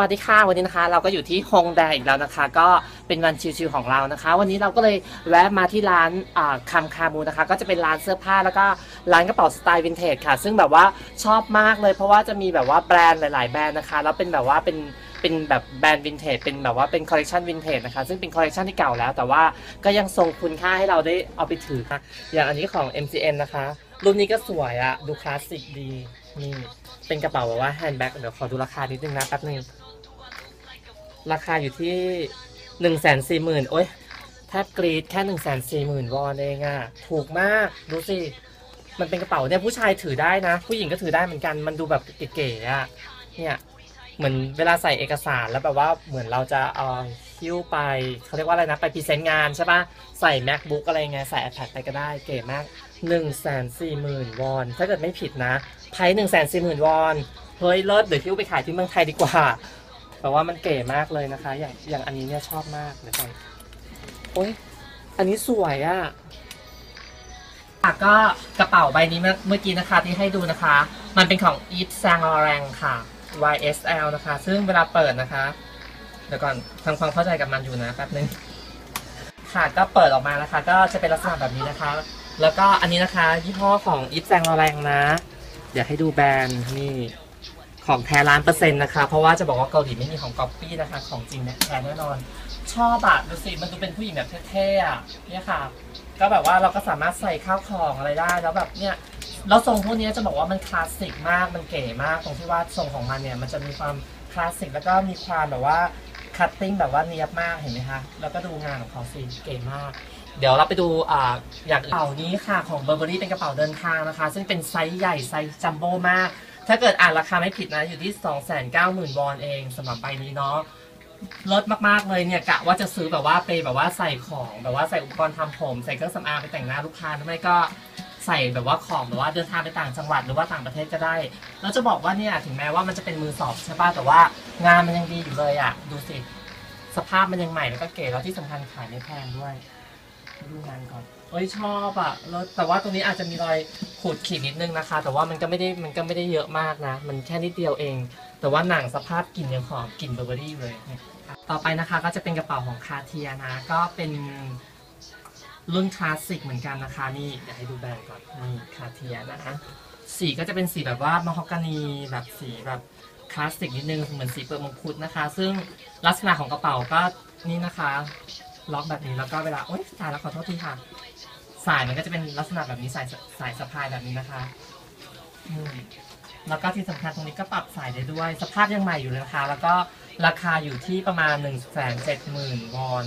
วัสดีค่ะวันนี้นะคะ เราก็อยู่ที่ฮงแดอีกแล้วนะคะ ก็เป็นวันชิวๆของเรานะคะ วันนี้เราก็เลยแวะมาที่ร้านคัมคามูนะคะ ก็จะเป็นร้านเสื้อผ้าแล้วก็ร้านกระเป๋าสไตล์วินเทจค่ะ ซึ่งแบบว่าชอบมากเลย เพราะว่าจะมีแบบว่าแบรนด์หลาย ๆ แบรนด์นะคะแล้วเป็นแบบว่าเป็นเป็นแบบแบรนด์วินเทจเป็นแบบว่าเป็นคอลเลคชันวินเทจนะคะ ซึ่งเป็นคอลเลคชันที่เก่าแล้ว แต่ว่าก็ยังทรงคุณค่าให้เราได้เอาไปถือค่ะอย่างอันนี้ของ MCN นะคะ รุ่นนี้ก็สวยอะดูคลาสสิกดีนี่ เป็นกระเป๋าแบบว่าแฮนด์แบ็กเดี๋ยวขอดูราคานิดนึงนะแป๊บนึง ราคาอยู่ที่หนึ่งแสนสี่หมื่นโอ้ยแทบกรีดแค่หนึ่งแสนสี่หมื่นวอนเองอะถูกมากดูสิ มันเป็นกระเป๋าเนี่ยผู้ชายถือได้นะ ผู้หญิงก็ถือได้เหมือนกันมันดูแบบเก๋ๆอะเนี่ยเหมือนเวลาใส่เอกสารแล้วแบบว่าเหมือนเราจะเอาหิ้วไปเขาเรียกว่าอะไรนะ ไปพรีเซนต์งานใช่ปะใส่ macbook อะไรไงใส่ ipad ไปก็ได้เก๋มาก 1นึ่งแสนสี่หมื่นวอน ถ้าเกิดไม่ผิดนะไพ่หนึ่งแสนสี่หมื่นวอน เฮ้ยเลิศเดี๋ยวหิ้วไปขายที่เมืองไทยดีกว่าแต่ว่ามันเก๋มากเลยนะคะ อย่างอย่างอันนี้เนี่ยชอบมากเลยก่อนโอ้ยอันนี้สวยอะ่ะอะก็กระเป๋าใบนี้เมื่อเมื่อกี้นะคะที่ให้ดูนะคะ มันเป็นของ Yves Saint Laurent ค่ะ YSL นะคะ ซึ่งเวลาเปิดนะคะ เดี๋ยวก่อนทำความเข้าใจกับมันอยู่นะแป๊บนึงค่ะก็เปิดออกมานะคะ ก็จะเป็นลักษณะแบบนี้นะคะ แล้วก็อันนี้นะคะ ยี่ห้อของ Yves Saint Laurent นะ เดี๋ยวให้ดูแบรนด์นี่ของแท้ล้านเปอร์เซ็นต์นะคะ เพราะว่าจะบอกว่าเกาหลีไม่มีของก๊อปปี้นะคะ ของจริงเนี่ยแท้แน่นอน ชอบอะดูสิ มันดูเป็นผู้หญิงแบบเท่ๆอะเนี่ยค่ะ ก็แบบว่าเราก็สามารถใส่ข้าวของอะไรได้ แล้วแบบเนี่ยแล้วทรงพวกนี้จะบอกว่ามันคลาสสิกมาก มันเก๋มาก ตรงที่ว่าทรงของมันเนี่ย มันจะมีความคลาสสิก แล้วก็มีความแบบว่าคัตติ้งแบบว่าเนียบมาก เห็นไหมคะ แล้วก็ดูงานของเขาสิ เก๋มาก เดี๋ยวเราไปดูอ่าอย่างกระเป๋านี้ค่ะของเบอร์เบอรี่เป็นกระเป๋าเดินทางนะคะ ซึ่งเป็นไซส์ใหญ่ไซส์จัมโบ้มาก ถ้าเกิดอ่านราคาไม่ผิดนะอยู่ที่ 290,000 วอนเองสำหรับใบนี้เนาะลดมากๆเลยเนี่ยกะว่าจะซื้อแบบว่าไปแบบว่าใส่ของแบบว่าใส่อุปกรณ์ทำผม ใส่เครื่องสำอางไปแต่งหน้าลูกค้าหรือไม่ก็ใส่แบบว่าของแบบว่าเดินทางไปต่างจังหวัดหรือว่าต่างประเทศก็ได้แล้วจะบอกว่าเนี่ยถึงแม้ว่ามันจะเป็นมือสอบใช่ป่ะแต่ว่างานมันยังดีอยู่เลยอะดูสิสภาพมันยังใหม่แล้วก็เก๋แล้วที่สำคัญขายไม่แพงด้วย ดูงานก่อนเอ้ยชอบอะแล้วแต่ว่าตรงนี้อาจจะมีรอยขูดขีดนิดนึงนะคะ แต่ว่ามันก็ไม่ได้มันก็ไม่ได้เยอะมากนะ มันแค่นิดเดียวเอง แต่ว่าหนังสภาพกลิ่นยังหอมกลิ่นเบอร์เบอรี่เลยเนี่ยต่อไปนะคะก็จะเป็นกระเป๋าของคาเทียนะ ก็เป็นรุ่นคลาสสิกเหมือนกันนะคะ นี่เดี๋ยวให้ดูแบรนด์ก่อนนี่คาเทียนะคะ สีก็จะเป็นสีแบบว่ามฮอกกานีแบบสีแบบคลาสสิกนิดนึงเหมือนสีเปลือกมังคุดนะคะ ซึ่งลักษณะของกระเป๋าก็นี่นะคะ ล็อกแบบนี้แล้วก็เวลาโอ๊ยตายแล้วขอโทษทีค่ะสายมันก็จะเป็นลักษณะแบบนี้สายสายสะพายแบบนี้นะคะอืมแล้วก็ที่สำคัญตรงนี้ก็ปรับสายได้ด้วย สภาพยังใหม่อยู่เลยนะคะ แล้วก็ราคาอยู่ที่ประมาณ1นึ่งแสนเจ็ดหมื่นวอน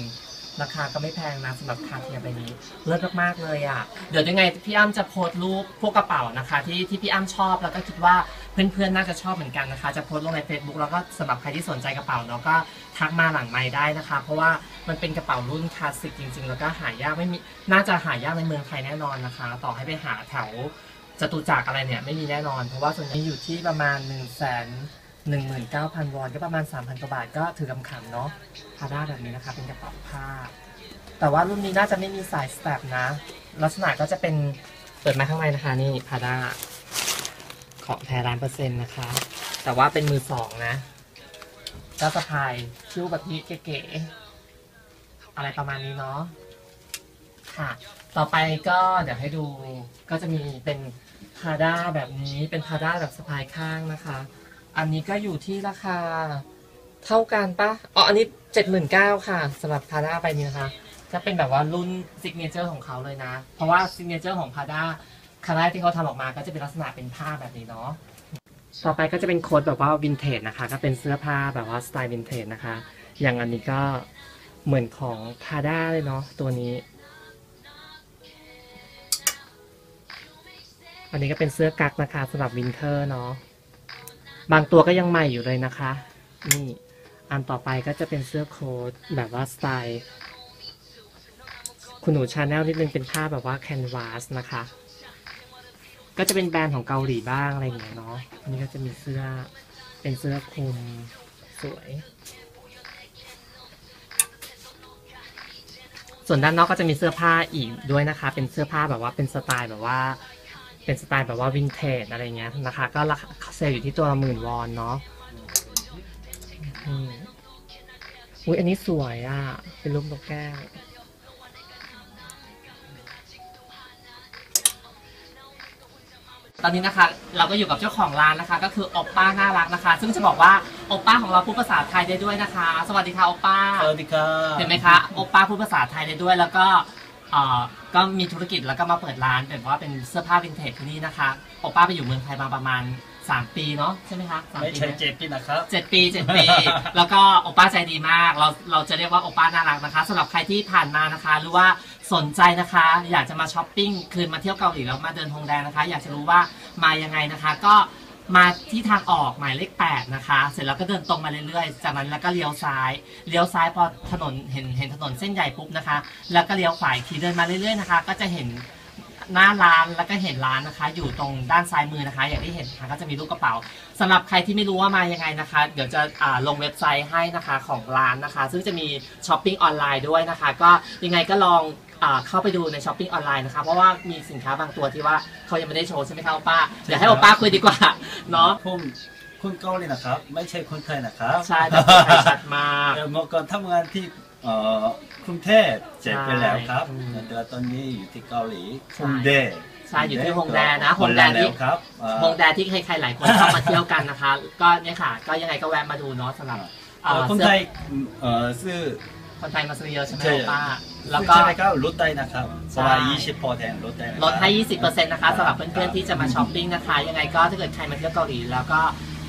ราคาก็ไม่แพงนะสำหรับคาเทียใบนี้เลิศมากๆเลยอะ เดี๋ยวยังไงพี่อ้ำจะโพสต์รูปพวกกระเป๋านะคะ ที่ที่พี่อ้ำชอบแล้วก็คิดว่าเพื่อนๆน่าจะชอบเหมือนกันนะคะ จะโพสต์ลงใน Facebook แล้วก็สำหรับใครที่สนใจกระเป๋าเนาะก็ทักมาหลังไม้ได้นะคะ เพราะว่า มันเป็นกระเป๋ารุ่นคลาสสิกจริง ๆ แล้วก็หายากไม่มี น่าจะหายากในเมืองไทยแน่นอนนะคะ ต่อให้ไปหาแถวจตุจักรอะไรเนี่ยไม่มีแน่นอน เพราะว่าส่วนใหญ่อยู่ที่ประมาณ1นึ่งแสนหนึ่งหมื่นเก้าพันวอนก็ประมาณ 3,000กว่าบาทก็ถือกำขำเนาะพาด้าแบบนี้นะคะเป็นกระเป๋าผ้า แต่ว่ารุ่นนี้น่าจะไม่มีสายสแตปนะ ลักษณะก็จะเป็นเปิดมาข้างในนะคะนี่พาด้าของแท้ร้านเปอร์เซ็นต์นะคะ แต่ว่าเป็นมือสองนะก็สะพายคิ้วแบบนี้เก๋ๆ อะไรประมาณนี้เนาะค่ะ ต่อไปก็เดี๋ยวให้ดูก็จะมีเป็นพาด้าแบบนี้เป็นพาด้าแบบสะพายข้างนะคะ อันนี้ก็อยู่ที่ราคาเท่ากันปะอ๋ออันนี้เจ็ดหมื่นเก้าค่ะสำหรับพาด้าใบนี้นะคะจะเป็นแบบว่ารุ่นซิกเนเจอร์ของเขาเลยนะ เพราะว่าซิกเนเจอร์ของพาด้าครั้งแรกที่เขาทำออกมาก็จะเป็นลักษณะเป็นผ้าแบบนี้เนาะต่อไปก็จะเป็นโค้ดแบบว่าวินเทจนะคะ ก็เป็นเสื้อผ้าแบบว่าสไตล์วินเทจนะคะ อย่างอันนี้ก็ เหมือนของพาด้าเลยเนาะตัวนี้ อันนี้ก็เป็นเสื้อกั๊กนะคะสำหรับวินเทอร์เนาะบางตัวก็ยังใหม่อยู่เลยนะคะ นี่ อันต่อไปก็จะเป็นเสื้อโค้ทแบบว่าสไตล์คุณหนูชาแนลนิดนึงเป็นผ้าแบบว่าแคนวาสนะคะ ก็จะเป็นแบรนด์ของเกาหลีบ้างอะไรอย่างเงี้ยเนาะอันนี้ก็จะมีเสื้อเป็นเสื้อคลุมสวย ส่วนด้านนอกก็จะมีเสื้อผ้าอีกด้วยนะคะ เป็นเสื้อผ้าแบบว่าเป็นสไตล์แบบว่า เป็นสไตล์แบบว่าวินเทจอะไรเงี้ยนะคะ ก็ราคาเซลอยู่ที่ตัวหมื่นวอนเนาะอุ้ยอันนี้สวยอะ เป็นรูปนกแก้ว ตอนนี้นะคะ เราก็อยู่กับเจ้าของร้านนะคะ ก็คือโอปป้าน่ารักนะคะ ซึ่งจะบอกว่าโอปป้าของเราพูดภาษาไทยได้ด้วยนะคะ สวัสดีค่ะโอปป้า สวัสดีครับเห็นไหมคะโอปป้าพูดภาษาไทยได้ด้วย แล้วก็เอ่อก็มีธุรกิจแล้วก็มาเปิดร้านแบบว่าเป็นเสื้อผ้าวินเทจที่นี่นะคะโอปป้าไปอยู่เมืองไทยมาประมาณ 3ปีเนาะใช่ไหมคะสามไม่ปีใช่ไหมเจ็บพี่นะครับ เจ็ดปีเจ็ดปี แล้วก็โอป้าใจดีมาก เราเราจะเรียกว่าโอป้าน่ารักนะคะสำหรับใครที่ผ่านมานะคะ หรือว่าสนใจนะคะ อยากจะมาช้อปปิ้งคืนมาเที่ยวเกาหลีแล้วมาเดินฮงแดงนะคะ อยากจะรู้ว่ามายังไงนะคะ ก็มาที่ทางออกหมายเลข8นะคะ เสร็จแล้วก็เดินตรงมาเรื่อยๆ จากนั้นแล้วก็เลี้ยวซ้าย เลี้ยวซ้ายพอถนนเห็นเห็นถนนเส้นใหญ่ปุ๊บนะคะ แล้วก็เลี้ยวขวาอีกทีเดินมาเรื่อยๆนะคะ ก็จะเห็น หน้าร้านแล้วก็เห็นร้านนะคะ อยู่ตรงด้านซ้ายมือนะคะ อย่างที่เห็นนะคะก็จะมีรูปกระเป๋าสำหรับใครที่ไม่รู้ว่ามายังไงนะคะ เดี๋ยวจะอ่าลงเว็บไซต์ให้นะคะของร้านนะคะ ซึ่งจะมีช้อปปิ้งออนไลน์ด้วยนะคะ ก็ยังไงก็ลองอาเข้าไปดูในช้อปปิ้งออนไลน์นะคะเพราะว่ามีสินค้าบางตัวที่ว่าเขายังไม่ได้โชว์ใช่ไหมคะโอป้าเดี๋ยวให้โอป้าคุยดีกว่าเนาะผมคนเกาหลีนะครับ ไม่ใช่คนไทยนะครับใช่แต่คนไทยชัดมากเอ่อเมื่อก่อนทำงานที่ เอ่อกรุงเทพเจ็บไปแล้วครับอืมแต่ตอนนี้อยู่ที่เกาหลีใช่ ฮงเดใช่อยู่ที่ฮงแดนะฮฮงงแดแดที่ครับเอ่อ ฮงแดที่ใครๆหลายคนเข้ามาเที่ยวกันนะคะ ก็เนี่ยค่ะ ก็ยังไงก็แวะมาดูเนาะสำหรับเอ่อเอ่อคนเสื้อไทยเอ่อซื้อ คนไทยมาซื้อเยอะใช่ไหมใช่โอป้า แล้วก็ใช่ไหมครับลดได้นะครับใช่ประมาณ20พอแทนลดได้นะครับลดให้ 20%นะคะสำหรับเพื่อนๆที่จะมาช้อปปิ้งนะคะ ยังไงก็ถ้าเกิดใครมาเที่ยวเกาหลี แล้วก็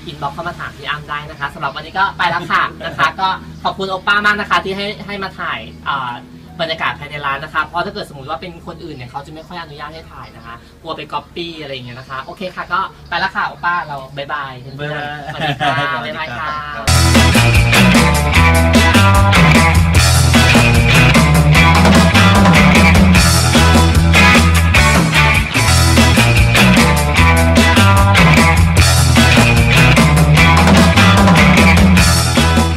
อินบ็อกเข้ามาถามพี่อ้ำได้นะคะสำหรับวันนี้ก็ไปแล้วค่ะนะคะ ก็ขอบคุณโอป้ามากนะคะ ที่ให้ให้มาถ่ายอ่าบรรยากาศภายในร้านนะคะ เพราะถ้าเกิดสมมติว่าเป็นคนอื่นเนี่ยเขาจะไม่ค่อยอนุญาตให้ถ่ายนะคะกลัวไปก๊อปปี้อะไรอย่างเงี้ยนะคะ โอเคค่ะ ก็ไปแล้วค่ะโอป้าเราบายบายเพื่อนๆสวัสดีค่ะบ๊ายบายค่ะ